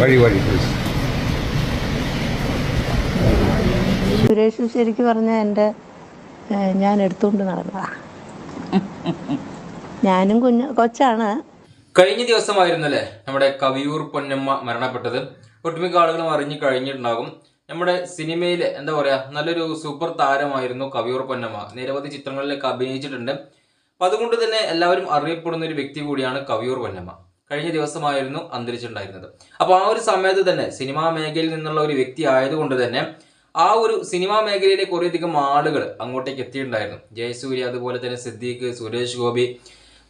വഴി വഴി. please. സുരേഷ് ശരിക്കും പറഞ്ഞാൽ എന്റെ ഞാൻ എടുത്തുകൊണ്ട് നടന്നതാ. ഞാനും കുഞ്ഞ് കൊച്ചാണ്. കഴിഞ്ഞ ദിവസമായിരുന്നു അല്ലേ നമ്മുടെ കവിയൂർ പൊന്നമ്മ മരണപ്പെട്ടത്? ഒട്ടുമിക്ക ആളുകളും അറിഞ്ഞു കഴിഞ്ഞിട്ടുണ്ടാകും. നമ്മുടെ സിനിമയിലെ എന്താ പറയാ നല്ലൊരു സൂപ്പർ താരമായിരുന്നു കവിയൂർ പൊന്നമ്മ. നിരവധി ചിത്രങ്ങളിലൊക്കെ അഭിനയിച്ചിട്ടുണ്ട്. അപ്പൊ അതുകൊണ്ട് തന്നെ എല്ലാവരും അറിയപ്പെടുന്ന ഒരു വ്യക്തി കൂടിയാണ് കവിയൂർ പൊന്നമ്മ. കഴിഞ്ഞ ദിവസമായിരുന്നു അന്തരിച്ചിട്ടുണ്ടായിരുന്നത്. അപ്പൊ ആ ഒരു സമയത്ത് തന്നെ സിനിമാ മേഖലയിൽ നിന്നുള്ള ഒരു വ്യക്തി ആയതുകൊണ്ട് തന്നെ ആ ഒരു സിനിമാ മേഖലയിലെ കുറേയധികം ആളുകൾ അങ്ങോട്ടേക്ക് എത്തിയിട്ടുണ്ടായിരുന്നു. ജയസൂര്യ അതുപോലെ തന്നെ സിദ്ദീഖ് സുരേഷ് ഗോപി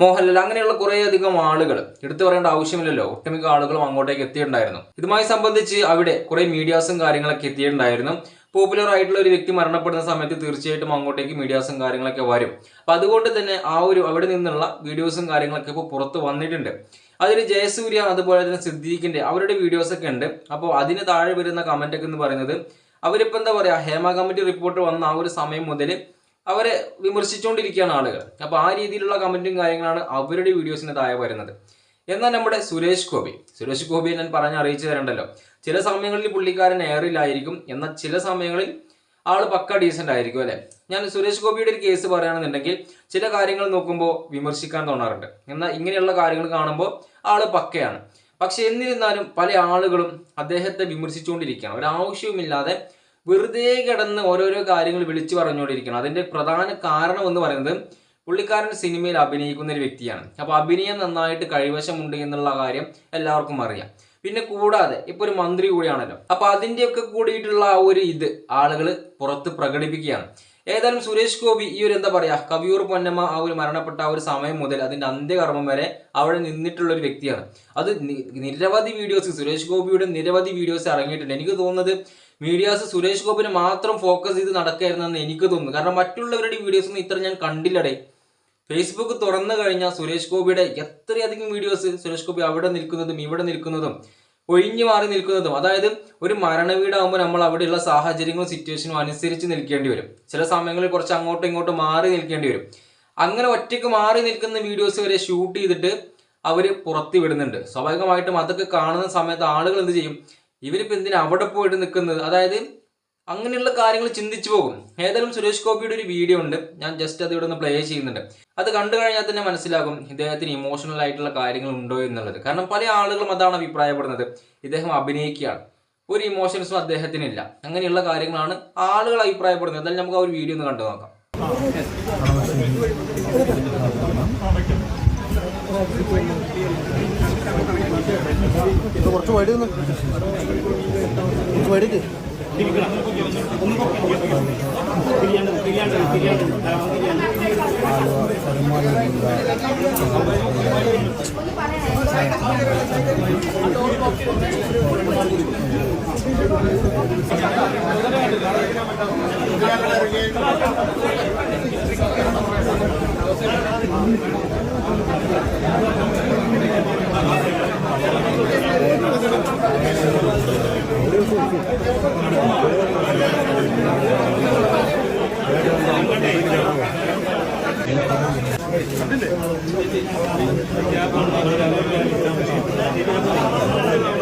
മോഹൻലാൽ അങ്ങനെയുള്ള കുറേയധികം ആളുകൾ. എടുത്തു പറയേണ്ട ആവശ്യമില്ലല്ലോ. ഒട്ടുമിക്ക ആളുകളും അങ്ങോട്ടേക്ക് എത്തിയിട്ടുണ്ടായിരുന്നു. ഇതുമായി സംബന്ധിച്ച് അവിടെ കുറെ മീഡിയാസും കാര്യങ്ങളൊക്കെ എത്തിയിട്ടുണ്ടായിരുന്നു. പോപ്പുലർ ആയിട്ടുള്ള ഒരു വ്യക്തി മരണപ്പെടുന്ന സമയത്ത് തീർച്ചയായിട്ടും അങ്ങോട്ടേക്ക് മീഡിയാസും കാര്യങ്ങളൊക്കെ വരും. അപ്പൊ അതുകൊണ്ട് തന്നെ ആ ഒരു അവിടെ നിന്നുള്ള വീഡിയോസും കാര്യങ്ങളൊക്കെ ഇപ്പോൾ പുറത്ത് വന്നിട്ടുണ്ട്. അതിൽ ജയസൂര്യ അതുപോലെ തന്നെ സിദ്ദീഖിന്റെ അവരുടെ വീഡിയോസ് ഒക്കെ ഉണ്ട്. അപ്പോൾ അതിന് താഴെ വരുന്ന കമന്റ് ഒക്കെ എന്ന് പറയുന്നത് അവരിപ്പോൾ എന്താ പറയുക ഹേമ കമ്മിറ്റി റിപ്പോർട്ട് വന്ന ആ ഒരു സമയം മുതൽ അവരെ വിമർശിച്ചുകൊണ്ടിരിക്കുകയാണ് ആളുകൾ അപ്പോൾ ആ രീതിയിലുള്ള കമന്റും കാര്യങ്ങളാണ് അവരുടെ വീഡിയോസിന് താഴെ വരുന്നത്. എന്നാൽ നമ്മുടെ സുരേഷ് ഗോപി. സുരേഷ് ഗോപിയെ ഞാൻ പറഞ്ഞ് അറിയിച്ചു തരണ്ടല്ലോ. ചില സമയങ്ങളിൽ പുള്ളിക്കാരൻ എയറിലായിരിക്കും എന്നാൽ ചില സമയങ്ങളിൽ ആൾ പക്ക ഡീസന്റ് ആയിരിക്കും അല്ലേ? ഞാൻ സുരേഷ് ഗോപിയുടെ ഒരു കേസ് പറയുകയാണെന്നുണ്ടെങ്കിൽ ചില കാര്യങ്ങൾ നോക്കുമ്പോൾ വിമർശിക്കാൻ തോന്നാറുണ്ട്. എന്നാൽ ഇങ്ങനെയുള്ള കാര്യങ്ങൾ കാണുമ്പോൾ ആൾ പക്കയാണ്. പക്ഷെ എന്നിരുന്നാലും പല ആളുകളും അദ്ദേഹത്തെ വിമർശിച്ചുകൊണ്ടിരിക്കുകയാണ്. ഒരാവശ്യവുമില്ലാതെ വെറുതെ കിടന്ന് ഓരോരോ കാര്യങ്ങൾ വിളിച്ചു പറഞ്ഞുകൊണ്ടിരിക്കുകയാണ്. അതിന്റെ പ്രധാന കാരണം എന്ന് പറയുന്നത് പുള്ളിക്കാരൻ സിനിമയിൽ അഭിനയിക്കുന്ന ഒരു വ്യക്തിയാണ്. അപ്പൊ അഭിനയം നന്നായിട്ട് കഴിവശമുണ്ട് എന്നുള്ള കാര്യം എല്ലാവർക്കും അറിയാം. പിന്നെ കൂടാതെ ഇപ്പൊ ഒരു മന്ത്രി കൂടിയാണല്ലോ. അപ്പൊ അതിന്റെയൊക്കെ കൂടിയിട്ടുള്ള ആ ഒരു ഇത് ആളുകൾ പുറത്ത് പ്രകടിപ്പിക്കുകയാണ്. ഏതായാലും സുരേഷ് ഗോപി ഈ ഒരു എന്താ പറയാ കവിയൂർ പൊന്നമ്മ ആ ഒരു മരണപ്പെട്ട ആ ഒരു സമയം മുതൽ അതിന്റെ അന്ത്യകർമ്മം വരെ അവിടെ നിന്നിട്ടുള്ള ഒരു വ്യക്തിയാണ്. അത് നിരവധി വീഡിയോസ് സുരേഷ് ഗോപിയുടെ നിരവധി വീഡിയോസ് ഇറങ്ങിയിട്ടുണ്ട്. എനിക്ക് തോന്നുന്നത് മീഡിയാസ് സുരേഷ് ഗോപിനെ മാത്രം ഫോക്കസ് ചെയ്ത് നടക്കായിരുന്നെന്ന് എനിക്ക് തോന്നുന്നു. കാരണം മറ്റുള്ളവരുടെ വീഡിയോസ് ഒന്നും ഇത്ര ഞാൻ കണ്ടില്ലടേ. ഫേസ്ബുക്ക് തുറന്നു കഴിഞ്ഞാൽ സുരേഷ് ഗോപിയുടെ എത്രയധികം വീഡിയോസ് സുരേഷ് ഗോപി അവിടെ നിൽക്കുന്നതും ഇവിടെ നിൽക്കുന്നതും ഒഴിഞ്ഞു മാറി നിൽക്കുന്നതും. അതായത് ഒരു മരണ വീടാകുമ്പോൾ നമ്മൾ അവിടെയുള്ള സാഹചര്യങ്ങളും സിറ്റുവേഷനും അനുസരിച്ച് നിൽക്കേണ്ടി വരും. ചില സമയങ്ങളിൽ കുറച്ച് അങ്ങോട്ടും ഇങ്ങോട്ടും മാറി നിൽക്കേണ്ടി വരും. അങ്ങനെ ഒറ്റയ്ക്ക് മാറി നിൽക്കുന്ന വീഡിയോസ് വരെ ഷൂട്ട് ചെയ്തിട്ട് അവർ പുറത്ത് വിടുന്നുണ്ട്. സ്വാഭാവികമായിട്ടും അതൊക്കെ കാണുന്ന സമയത്ത് ആളുകൾ എന്ത് ചെയ്യും? ഇവരിപ്പോൾ എന്തിനാ അവിടെ പോയിട്ട് നിൽക്കുന്നത്? അതായത് അങ്ങനെയുള്ള കാര്യങ്ങൾ ചിന്തിച്ചു പോകും. ഏതായാലും സുരേഷ് ഗോപിയുടെ ഒരു വീഡിയോ ഉണ്ട്. ഞാൻ ജസ്റ്റ് അത് ഇവിടെ നിന്ന് പ്ലേ ചെയ്യുന്നുണ്ട്. അത് കണ്ടു കഴിഞ്ഞാൽ തന്നെ മനസ്സിലാകും ഇദ്ദേഹത്തിന് ഇമോഷണൽ ആയിട്ടുള്ള കാര്യങ്ങൾ ഉണ്ടോ എന്നുള്ളത്. കാരണം പല ആളുകളും അതാണ് അഭിപ്രായപ്പെടുന്നത്. ഇദ്ദേഹം അഭിനയിക്കുകയാണ്. ഒരു ഇമോഷൻസും അദ്ദേഹത്തിനില്ല. അങ്ങനെയുള്ള കാര്യങ്ങളാണ് ആളുകൾ അഭിപ്രായപ്പെടുന്നത്. എന്തായാലും നമുക്ക് ആ ഒരു വീഡിയോ ഒന്ന് കണ്ടു നോക്കാം. കുറച്ച് വടി ഒന്ന് കുറച്ച് വടിക്ക് അപ്പൊ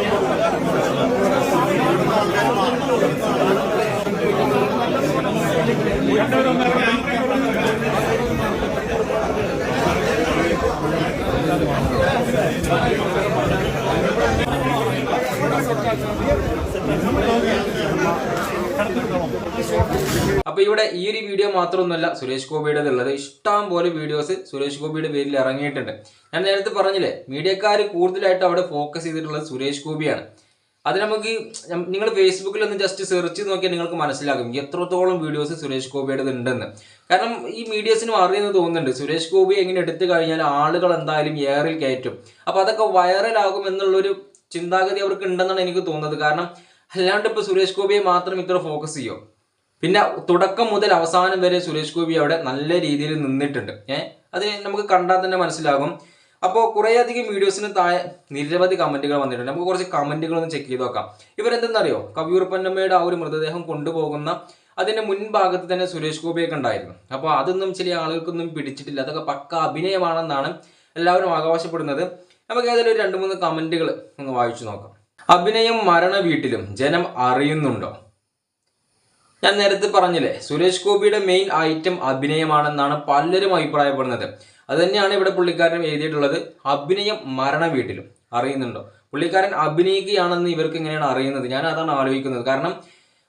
ഇവിടെ ഈ ഒരു വീഡിയോ മാത്രമൊന്നുമല്ല സുരേഷ് ഗോപിയുടെ ഉള്ളത് ഇഷ്ടം പോലെ വീഡിയോസ് സുരേഷ് ഗോപിയുടെ പേരിൽ ഇറങ്ങിയിട്ടുണ്ട്. ഞാൻ നേരത്തെ പറഞ്ഞില്ലേ മീഡിയക്കാർ കൂടുതലായിട്ട് അവിടെ ഫോക്കസ് ചെയ്തിട്ടുള്ളത് സുരേഷ് ഗോപിയാണ്. അത് നമുക്ക് നിങ്ങൾ ഫേസ്ബുക്കിൽ ഒന്ന് ജസ്റ്റ് സെർച്ച് നോക്കിയാൽ നിങ്ങൾക്ക് മനസ്സിലാകും എത്രത്തോളം വീഡിയോസ് സുരേഷ് ഗോപിയുടെ ഉണ്ടെന്ന് കാരണം ഈ മീഡിയസിനും അറിയുന്നു തോന്നുന്നുണ്ട്. സുരേഷ് ഗോപി എങ്ങനെ എടുത്തു കഴിഞ്ഞാൽ ആളുകൾ എന്തായാലും ഏറിൽ കയറ്റും. അപ്പൊ അതൊക്കെ വൈറലാകും എന്നുള്ളൊരു ചിന്താഗതി അവർക്ക് ഉണ്ടെന്നാണ് എനിക്ക് തോന്നുന്നത്. കാരണം അല്ലാണ്ട് ഇപ്പൊ സുരേഷ് ഗോപിയെ മാത്രം ഇത്ര ഫോക്കസ് ചെയ്യോ? പിന്നെ തുടക്കം മുതൽ അവസാനം വരെ സുരേഷ് ഗോപി അവിടെ നല്ല രീതിയിൽ നിന്നിട്ടുണ്ട്. ഏഹ് അത് നമുക്ക് കണ്ടാൽ തന്നെ മനസ്സിലാകും. അപ്പോൾ കുറേയധികം വീഡിയോസിന് താഴെ നിരവധി കമന്റുകൾ വന്നിട്ടുണ്ട്. നമുക്ക് കുറച്ച് കമന്റുകൾ ഒന്ന് ചെക്ക് ചെയ്ത് നോക്കാം. ഇവരെന്തെന്നറിയോ? കവിയൂർ പൊന്നമ്മയുടെ ആ ഒരു മൃതദേഹം കൊണ്ടുപോകുന്ന അതിന്റെ മുൻഭാഗത്ത് തന്നെ സുരേഷ് ഗോപിയൊക്കെ ഉണ്ടായിരുന്നു. അപ്പോൾ അതൊന്നും ചില ആളുകൾക്കൊന്നും പിടിച്ചിട്ടില്ല. അതൊക്കെ പക്ക അഭിനയമാണെന്നാണ് എല്ലാവരും അവകാശപ്പെടുന്നത് നമുക്ക് ഏതായാലും ഒരു രണ്ട് മൂന്ന് കമന്റുകൾ ഒന്ന് വായിച്ചു നോക്കാം. അഭിനയം മരണ വീട്ടിലും ജനം അറിയുന്നുണ്ടോ? ഞാൻ നേരത്തെ പറഞ്ഞില്ലേ സുരേഷ് ഗോപിയുടെ മെയിൻ ഐറ്റം അഭിനയമാണെന്നാണ് പലരും അഭിപ്രായപ്പെടുന്നത്. അത് തന്നെയാണ് ഇവിടെ പുള്ളിക്കാരൻ എഴുതിയിട്ടുള്ളത് അഭിനയം മരണ വീട്ടിലും. അറിയുന്നുണ്ടോ? പുള്ളിക്കാരൻ അഭിനയിക്കുകയാണെന്ന് ഇവർക്ക് എങ്ങനെയാണ് അറിയുന്നത്? ഞാൻ അതാണ് ആലോചിക്കുന്നത്. കാരണം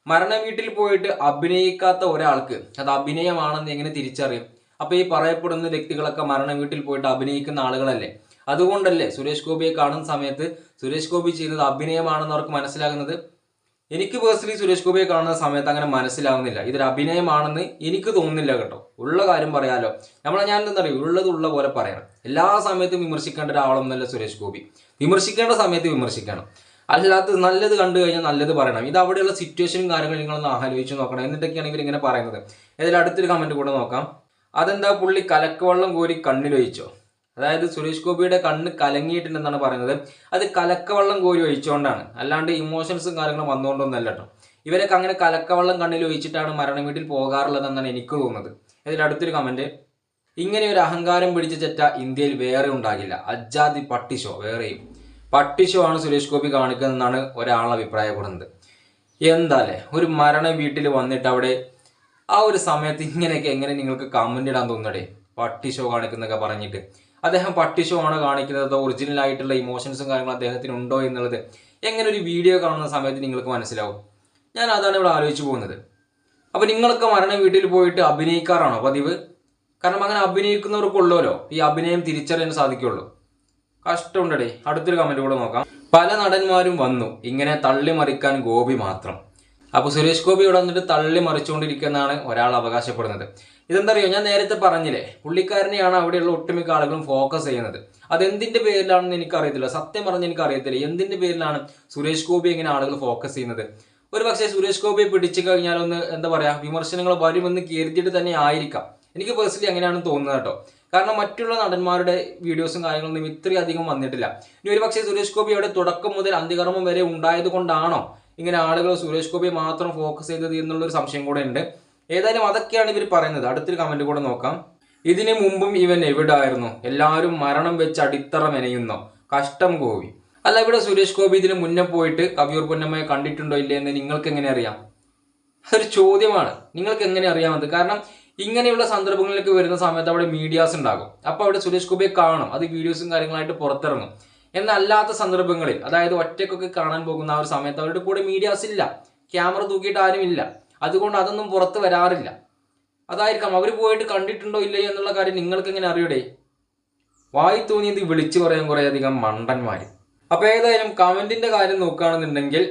മരണ വീട്ടിൽ പോയിട്ട് അഭിനയിക്കാത്ത ഒരാൾക്ക് അത് അഭിനയമാണെന്ന് എങ്ങനെ തിരിച്ചറിയും? അപ്പൊ ഈ പറയപ്പെടുന്ന വ്യക്തികളൊക്കെ മരണ വീട്ടിൽ പോയിട്ട് അഭിനയിക്കുന്ന ആളുകളല്ലേ? അതുകൊണ്ടല്ലേ സുരേഷ് ഗോപിയെ കാണുന്ന സമയത്ത് സുരേഷ് ഗോപി ചെയ്യുന്നത് അഭിനയമാണെന്ന് അവർക്ക് മനസ്സിലാകുന്നത്? എനിക്ക് പേഴ്സണലി സുരേഷ് ഗോപിയെ കാണുന്ന സമയത്ത് അങ്ങനെ മനസ്സിലാവുന്നില്ല. ഇതൊരു അഭിനയമാണെന്ന് എനിക്ക് തോന്നുന്നില്ല കേട്ടോ. ഉള്ള കാര്യം പറയാലോ. നമ്മളെ ഞാൻ എന്താ പറയുക ഉള്ളത് ഉള്ള പോലെ പറയണം. എല്ലാ സമയത്തും വിമർശിക്കേണ്ട ഒരാളൊന്നല്ല സുരേഷ് ഗോപി. വിമർശിക്കേണ്ട സമയത്ത് വിമർശിക്കണം. അല്ലാത്ത നല്ലത് കണ്ടു കഴിഞ്ഞാൽ നല്ലത് പറയണം. ഇത് അവിടെയുള്ള സിറ്റുവേഷനും കാര്യങ്ങളും നിങ്ങളൊന്ന് ആലോചിച്ച് നോക്കണം. എന്നിട്ടൊക്കെയാണ് ഇവർ ഇങ്ങനെ പറയുന്നത്. ഇതിൽ അടുത്തൊരു കമന്റ് കൂടെ നോക്കാം. അതെന്താ പുള്ളി കലക്കവെള്ളം കോരി കണ്ണിലൊഴിച്ചോ? അതായത് സുരേഷ് ഗോപിയുടെ കണ്ണ് കലങ്ങിയിട്ടുണ്ടെന്നാണ് പറയുന്നത്. അത് കലക്കവെള്ളം കോരി ഒഴിച്ചുകൊണ്ടാണ്. അല്ലാണ്ട് ഇമോഷൻസും കാര്യങ്ങളും വന്നുകൊണ്ടൊന്നല്ല കേട്ടോ ഇവരൊക്കെ അങ്ങനെ കലക്കവെള്ളം കണ്ണിൽ ഒഴിച്ചിട്ടാണ് മരണ വീട്ടിൽ പോകാറുള്ളതെന്നാണ് എനിക്ക് തോന്നുന്നത്. ഇതിൽ അടുത്തൊരു കമന്റ് ഇങ്ങനെ ഒരു അഹങ്കാരം പിടിച്ച ചെറ്റ ഇന്ത്യയിൽ വേറെ ഉണ്ടാകില്ല. അജാതി പട്ടിഷോ വേറെയും പട്ടിഷോ ആണ് സുരേഷ് ഗോപി കാണിക്കുന്നതെന്നാണ് ഒരാൾ അഭിപ്രായപ്പെടുന്നത് എന്താല്ലേ? ഒരു മരണ വീട്ടിൽ വന്നിട്ട് അവിടെ ആ ഒരു സമയത്ത് ഇങ്ങനെയൊക്കെ എങ്ങനെ നിങ്ങൾക്ക് കമന്റ് ഇടാൻ തോന്നടേ പട്ടി ഷോ കാണിക്കുന്നൊക്കെ പറഞ്ഞിട്ട്. അദ്ദേഹം പട്ടി ഷോ ആണ് കാണിക്കുന്നത്. അതോ ഒറിജിനൽ ആയിട്ടുള്ള ഇമോഷൻസും കാര്യങ്ങളും അദ്ദേഹത്തിന് ഉണ്ടോ എന്നുള്ളത് എങ്ങനെ ഒരു വീഡിയോ കാണുന്ന സമയത്ത് നിങ്ങൾക്ക് മനസ്സിലാവും. ഞാൻ അതാണ് ഇവിടെ ആലോചിച്ചു പോകുന്നത്. അപ്പോൾ നിങ്ങളൊക്കെ മരണ വീട്ടിൽ പോയിട്ട് അഭിനയിക്കാറാണോ പതിവ്? കാരണം അങ്ങനെ അഭിനയിക്കുന്നവർക്കുള്ളല്ലോ ഈ അഭിനയം തിരിച്ചറിയാൻ സാധിക്കുള്ളൂ. കഷ്ടമുണ്ടടേ. അടുത്തൊരു കമന്റ് കൂടെ നോക്കാം. പല നടന്മാരും വന്നു. ഇങ്ങനെ തള്ളിമറിക്കാൻ ഗോപി മാത്രം. അപ്പൊ സുരേഷ് ഗോപി ഇവിടെ വന്നിട്ട് തള്ളി മറിച്ചുകൊണ്ടിരിക്കുന്നതാണ് ഒരാൾ അവകാശപ്പെടുന്നത്. ഇതെന്താ ഞാൻ നേരത്തെ പറഞ്ഞില്ലേ? പുള്ളിക്കാരനെയാണ് അവിടെയുള്ള ഒട്ടുമിക്ക ആളുകളും ഫോക്കസ് ചെയ്യുന്നത്. അതെന്തിന്റെ പേരിലാണെന്ന് എനിക്കറിയത്തില്ല. സത്യം പറഞ്ഞ് എനിക്കറിയത്തില്ല. എന്തിന്റെ പേരിലാണ് സുരേഷ് ഗോപി ഇങ്ങനെ ആളുകൾ ഫോക്കസ് ചെയ്യുന്നത്? ഒരു പക്ഷേ സുരേഷ് ഗോപിയെ പിടിച്ചു കഴിഞ്ഞാൽ ഒന്ന് എന്താ പറയാ വിമർശനങ്ങൾ വരുമെന്ന് കരുതിയിട്ട് തന്നെ ആയിരിക്കാം. എനിക്ക് പേഴ്സണലി അങ്ങനെയാണ് തോന്നുന്നത് കേട്ടോ. കാരണം മറ്റുള്ള നടന്മാരുടെ വീഡിയോസും കാര്യങ്ങളൊന്നും ഇത്രയധികം വന്നിട്ടില്ല. ഇനി ഒരു പക്ഷേ സുരേഷ് ഗോപി അവിടെ തുടക്കം മുതൽ അന്ത്യകർമ്മം വരെ ഉണ്ടായത് കൊണ്ടാണോ? ഇങ്ങനെ ആളുകൾ സുരേഷ് ഗോപിയെ മാത്രം ഫോക്കസ് ചെയ്തത് എന്നുള്ളൊരു സംശയം കൂടെ ഉണ്ട്. ഏതായാലും അതൊക്കെയാണ് ഇവർ പറയുന്നത്. അടുത്തൊരു കമന്റ് കൂടെ നോക്കാം. ഇതിനു മുമ്പും ഇവൻ എവിടായിരുന്നു? എല്ലാവരും മരണം വെച്ച് അടിത്തറ മെനയുന്നോ? കഷ്ടം ഗോപി അല്ല ഇവിടെ സുരേഷ് ഗോപി ഇതിന് മുന്നേ പോയിട്ട് കവിയൂർ പൊന്നമ്മയെ കണ്ടിട്ടുണ്ടോ ഇല്ലേ എന്ന് നിങ്ങൾക്ക് എങ്ങനെ അറിയാം? അതൊരു ചോദ്യമാണ്. നിങ്ങൾക്ക് എങ്ങനെ അറിയാമത്? കാരണം ഇങ്ങനെയുള്ള സന്ദർഭങ്ങളിലേക്ക് വരുന്ന സമയത്ത് അവിടെ മീഡിയാസ് ഉണ്ടാകും. അപ്പൊ അവിടെ സുരേഷ് ഗോപിയെ കാണും. അത് വീഡിയോസും കാര്യങ്ങളായിട്ട് പുറത്തിറങ്ങും. എന്നല്ലാത്ത സന്ദർഭങ്ങളിൽ അതായത് ഒറ്റക്കൊക്കെ കാണാൻ പോകുന്ന ആ ഒരു സമയത്ത് അവരുടെ കൂടെ മീഡിയാസ് ഇല്ല. ക്യാമറ തൂക്കിയിട്ട് ഇല്ല. അതുകൊണ്ട് അതൊന്നും പുറത്ത് വരാറില്ല. അതായിരിക്കാം അവർ പോയിട്ട് കണ്ടിട്ടുണ്ടോ ഇല്ലയോ എന്നുള്ള കാര്യം നിങ്ങൾക്ക് എങ്ങനെ അറിയടേ? വായി തോന്നിയത് വിളിച്ചു പറയാൻ കുറേ അധികം മണ്ടന്മാര് അപ്പൊ ഏതായാലും കമന്റിന്റെ കാര്യം നോക്കുകയാണെന്നുണ്ടെങ്കിൽ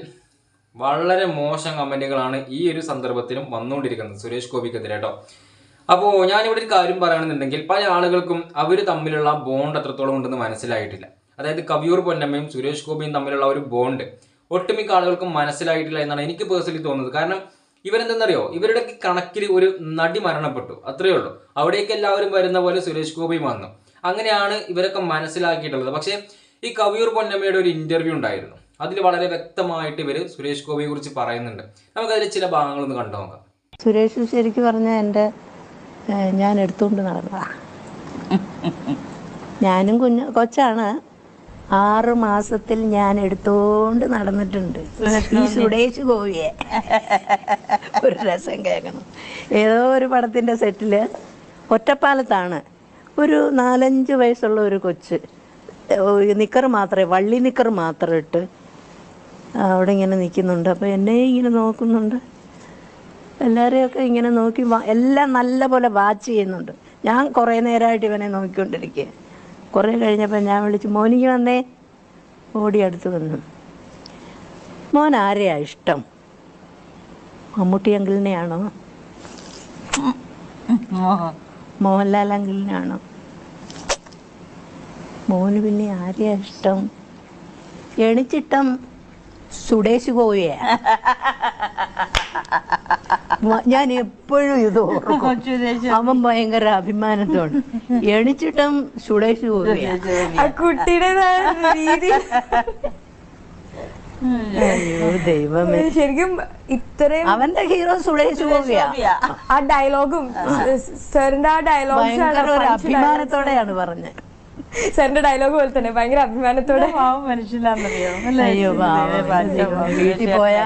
വളരെ മോശം കമന്റുകളാണ് ഈ ഒരു സന്ദർഭത്തിലും വന്നുകൊണ്ടിരിക്കുന്നത് സുരേഷ് ഗോപിക്കെതിരെ കേട്ടോ. അപ്പോൾ ഞാനിവിടെ ഒരു കാര്യം പറയുകയാണെന്നുണ്ടെങ്കിൽ പല ആളുകൾക്കും അവർ തമ്മിലുള്ള ബോണ്ട് എത്രത്തോളം ഉണ്ടെന്ന് മനസ്സിലായിട്ടില്ല. അതായത് കവിയൂർ പൊന്നമ്മയും സുരേഷ് ഗോപിയും തമ്മിലുള്ള ഒരു ബോണ്ട് ഒട്ടുമിക്ക ആളുകൾക്കും മനസ്സിലായിട്ടില്ല എന്നാണ് എനിക്ക് പേഴ്സണലി തോന്നുന്നത്. കാരണം ഇവരെന്തെന്നറിയോ? ഇവരുടെ കണക്കിൽ ഒരു നടി മരണപ്പെട്ടു. അത്രയേ ഉള്ളൂ. അവിടേക്ക് എല്ലാവരും വരുന്ന പോലെ സുരേഷ് ഗോപി വന്നു. അങ്ങനെയാണ് ഇവരൊക്കെ മനസ്സിലാക്കിയിട്ടുള്ളത്. പക്ഷേ ഈ കവിയൂർ പൊന്നമ്മയുടെ ഒരു ഇന്റർവ്യൂ ഉണ്ടായിരുന്നു. അതിൽ വളരെ വ്യക്തമായിട്ട് ഇവർ സുരേഷ് ഗോപിയെ കുറിച്ച് പറയുന്നുണ്ട്. നമുക്കതിൽ ചില ഭാഗങ്ങളൊന്ന് കണ്ടു നോക്കാം. സുരേഷ് ശരിക്കും പറഞ്ഞാൽ എന്റെ ഞാൻ എടുത്തുകൊണ്ട് നടന്നതാ. ഞാനും കുഞ്ഞു കൊച്ചാണ്. ആറ് മാസത്തിൽ ഞാൻ എടുത്തോണ്ട് നടന്നിട്ടുണ്ട്. ഈ സുടേഷ് ഗോവിയെ ഒരു രസം കേൾക്കണം. ഏതോ ഒരു പടത്തിന്റെ സെറ്റിൽ ഒറ്റപ്പാലത്താണ്. ഒരു നാലഞ്ച് വയസ്സുള്ള ഒരു കൊച്ച് നിക്കർ മാത്രമേ വള്ളി നിക്കർ മാത്രം ഇട്ട് അവിടെ ഇങ്ങനെ നിൽക്കുന്നുണ്ട്. അപ്പോൾ എന്നെ ഇങ്ങനെ നോക്കുന്നുണ്ട്. എല്ലാവരെയൊക്കെ ഇങ്ങനെ നോക്കി എല്ലാം നല്ല പോലെ വാച്ച് ചെയ്യുന്നുണ്ട്. ഞാൻ കുറേ നേരമായിട്ട് ഇവനെ നോക്കിക്കൊണ്ടിരിക്കുക കുറേ കഴിഞ്ഞപ്പോൾ ഞാൻ വിളിച്ചു മോനിക്ക് വന്നേ? ഓടി അടുത്ത് വന്നു. മോൻ ആരെയാ ഇഷ്ടം? മമ്മൂട്ടി അങ്കിളിനെയാണോ? മോഹൻലാൽ അങ്കിളിനാണോ മോന് പിന്നെ ആരെയാ ഇഷ്ടം? എണിച്ചിട്ടം സുടേശ് ഗോപിയെ ഞാൻ എപ്പോഴും ഇത് ഓർക്കും. അവൻ ഭയങ്കര അഭിമാനത്തോട്. എണിച്ചിട്ടും സുടേഷ് കുട്ടിയുടെ രീതി. അയ്യോ ദൈവമേ. ശരിക്കും ഇത്രയും അവന്റെ ഹീറോ സുടേഷ് ആ ഡയലോഗും സാറിന്റെ ആ ഡയലോഗ് അഭിമാനത്തോടെയാണ് പറഞ്ഞത് സാറിന്റെ ഡയലോഗ് പോലെ തന്നെ ഭയങ്കര അഭിമാനത്തോടെ. മനുഷ്യനാണെന്നറിയോ. വീട്ടിൽ പോയ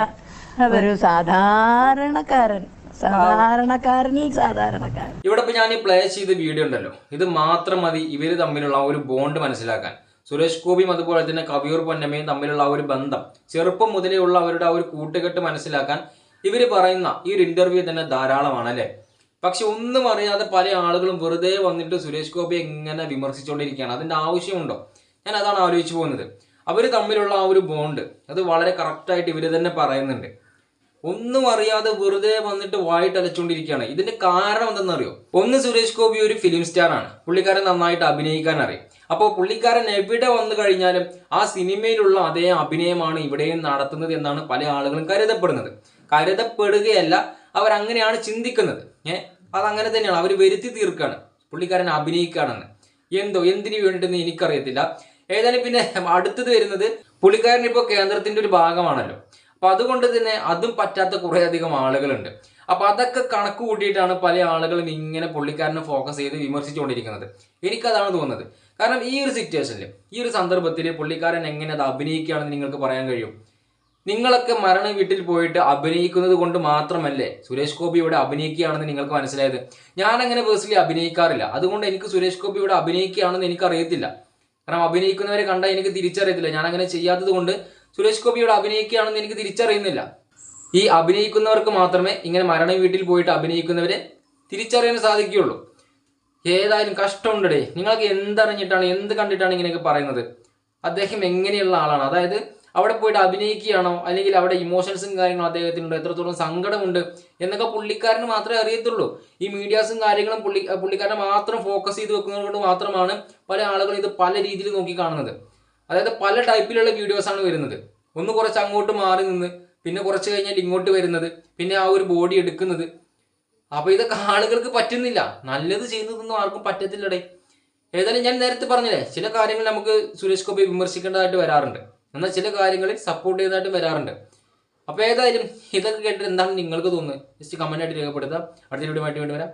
ഒരു സാധാരണക്കാരൻ. സാധാരണക്കാരനിൽ സാധാരണക്കാരൻ. ഇവിടെ ഇപ്പൊ ഞാൻ ഈ പ്ലേ ചെയ്ത വീഡിയോ ഉണ്ടല്ലോ. ഇത് മാത്രം മതി ഇവർ തമ്മിലുള്ള ഒരു ബോണ്ട് മനസ്സിലാക്കാൻ. സുരേഷ് ഗോപിയും അതുപോലെ തന്നെ കവിയൂർ പൊന്നമ്മയും തമ്മിലുള്ള ആ ഒരു ബന്ധം. ചെറുപ്പം മുതലേ ഉള്ള അവരുടെ ആ ഒരു കൂട്ടുകെട്ട് മനസ്സിലാക്കാൻ ഇവർ പറയുന്ന ഈ ഒരു ഇന്റർവ്യൂ തന്നെ ധാരാളമാണ് അല്ലെ പക്ഷെ ഒന്നും അറിയാതെ പല ആളുകളും വെറുതെ വന്നിട്ട് സുരേഷ് ഗോപി എങ്ങനെ വിമർശിച്ചുകൊണ്ടിരിക്കുകയാണ് അതിന്റെ ആവശ്യമുണ്ടോ? ഞാൻ അതാണ് ആലോചിച്ചു പോകുന്നത്. അവർ തമ്മിലുള്ള ആ ഒരു ബോണ്ട് അത് വളരെ കറക്റ്റായിട്ട് ഇവർ തന്നെ പറയുന്നുണ്ട്. ഒന്നും അറിയാതെ വെറുതെ വന്നിട്ട് വായിട്ട് അലച്ചുകൊണ്ടിരിക്കുകയാണ് ഇതിന്റെ കാരണം എന്തെന്നറിയോ? ഒന്ന് സുരേഷ് ഗോപി ഒരു ഫിലിം സ്റ്റാർ ആണ്. പുള്ളിക്കാരൻ നന്നായിട്ട് അഭിനയിക്കാൻ അറിയും. അപ്പോൾ പുള്ളിക്കാരൻ എവിടെ വന്നു കഴിഞ്ഞാലും ആ സിനിമയിലുള്ള അതേ അഭിനയമാണ് ഇവിടെയും നടത്തുന്നത് എന്നാണ് പല ആളുകളും കരുതപ്പെടുന്നത്. കരുതപ്പെടുകയല്ല അവരങ്ങനെയാണ് ചിന്തിക്കുന്നത്. ഏഹ് അതങ്ങനെ തന്നെയാണ്. അവർ വരുത്തി തീർക്കുകയാണ്. പുള്ളിക്കാരൻ അഭിനയിക്കുകയാണെന്ന്. എന്തോ? എന്തിനു വേണ്ടിയിട്ടെന്ന് എനിക്കറിയത്തില്ല. ഏതായാലും പിന്നെ അടുത്തത് വരുന്നത് പുള്ളിക്കാരൻ ഇപ്പോൾ കേന്ദ്രത്തിന്റെ ഒരു ഭാഗമാണല്ലോ. അപ്പൊ അതുകൊണ്ട് തന്നെ അതും പറ്റാത്ത കുറേ അധികം ആളുകളുണ്ട്. അപ്പൊ അതൊക്കെ കണക്ക് കൂട്ടിയിട്ടാണ് പല ആളുകളും ഇങ്ങനെ പുള്ളിക്കാരനെ ഫോക്കസ് ചെയ്ത് വിമർശിച്ചുകൊണ്ടിരിക്കുന്നത്. എനിക്കതാണ് തോന്നുന്നത്. കാരണം ഈ ഒരു സിറ്റുവേഷനിൽ ഈ ഒരു സന്ദർഭത്തിൽ പുള്ളിക്കാരൻ എങ്ങനെ അത് അഭിനയിക്കുകയാണെന്ന് നിങ്ങൾക്ക് പറയാൻ കഴിയും? നിങ്ങളൊക്കെ മരണ വീട്ടിൽ പോയിട്ട് അഭിനയിക്കുന്നത് കൊണ്ട് മാത്രമല്ലേ സുരേഷ് ഗോപി ഇവിടെ അഭിനയിക്കുകയാണെന്ന് നിങ്ങൾക്ക് മനസ്സിലായത്? ഞാൻ അങ്ങനെ പേഴ്സണലി അഭിനയിക്കാറില്ല. അതുകൊണ്ട് എനിക്ക് സുരേഷ് ഗോപി ഇവിടെ അഭിനയിക്കുകയാണെന്ന് എനിക്കറിയത്തില്ല. കാരണം അഭിനയിക്കുന്നവരെ കണ്ടാൽ എനിക്ക് തിരിച്ചറിയത്തില്ല. ഞാൻ അങ്ങനെ ചെയ്യാത്തത് കൊണ്ട് സുരേഷ് ഗോപിയോട് അഭിനയിക്കുകയാണെന്ന് എനിക്ക് തിരിച്ചറിയുന്നില്ല. ഈ അഭിനയിക്കുന്നവർക്ക് മാത്രമേ ഇങ്ങനെ മരണ വീട്ടിൽ പോയിട്ട് അഭിനയിക്കുന്നവരെ തിരിച്ചറിയാൻ സാധിക്കുകയുള്ളൂ. ഏതായാലും കഷ്ടമുണ്ടേ നിങ്ങൾക്ക് എന്തറിഞ്ഞിട്ടാണ് എന്ത് കണ്ടിട്ടാണ് ഇങ്ങനെയൊക്കെ പറയുന്നത്? അദ്ദേഹം എങ്ങനെയുള്ള ആളാണ്? അതായത് അവിടെ പോയിട്ട് അഭിനയിക്കുകയാണോ? അല്ലെങ്കിൽ അവിടെ ഇമോഷൻസും കാര്യങ്ങളും അദ്ദേഹത്തിനുണ്ട്? എത്രത്തോളം സങ്കടമുണ്ട്? എന്നൊക്കെ പുള്ളിക്കാരന് മാത്രമേ അറിയത്തുള്ളൂ. ഈ മീഡിയാസും കാര്യങ്ങളും പുള്ളി പുള്ളിക്കാരനെ മാത്രം ഫോക്കസ് ചെയ്ത് വെക്കുന്നത് കൊണ്ട് മാത്രമാണ് പല ആളുകളും ഇത് പല രീതിയിൽ നോക്കി കാണുന്നത്. അതായത് പല ടൈപ്പിലുള്ള ആണ് വരുന്നത്. ഒന്ന് കുറച്ച് അങ്ങോട്ട് മാറി നിന്ന് പിന്നെ കുറച്ച് കഴിഞ്ഞാൽ ഇങ്ങോട്ട് വരുന്നത് പിന്നെ ആ ഒരു ബോഡി എടുക്കുന്നത്. അപ്പോൾ ഇതൊക്കെ ആളുകൾക്ക് പറ്റുന്നില്ല. നല്ലത് ചെയ്യുന്നതൊന്നും ആർക്കും പറ്റത്തില്ലടേ. ഏതായാലും ഞാൻ നേരത്തെ പറഞ്ഞില്ലേ ചില കാര്യങ്ങൾ നമുക്ക് സുരേഷ് ഗോപി വിമർശിക്കേണ്ടതായിട്ട് വരാറുണ്ട്. എന്നാൽ ചില കാര്യങ്ങളിൽ സപ്പോർട്ട് ചെയ്തതായിട്ട് വരാറുണ്ട്. അപ്പോൾ ഏതായാലും ഇതൊക്കെ കേട്ടിട്ട് എന്താണ് നിങ്ങൾക്ക് തോന്നുന്നത്? ജസ്റ്റ് കമന്റ് ആയിട്ട് രേഖപ്പെടുത്താം അടുത്ത വീഡിയോ ആയിട്ട് വേണ്ടി വരാം.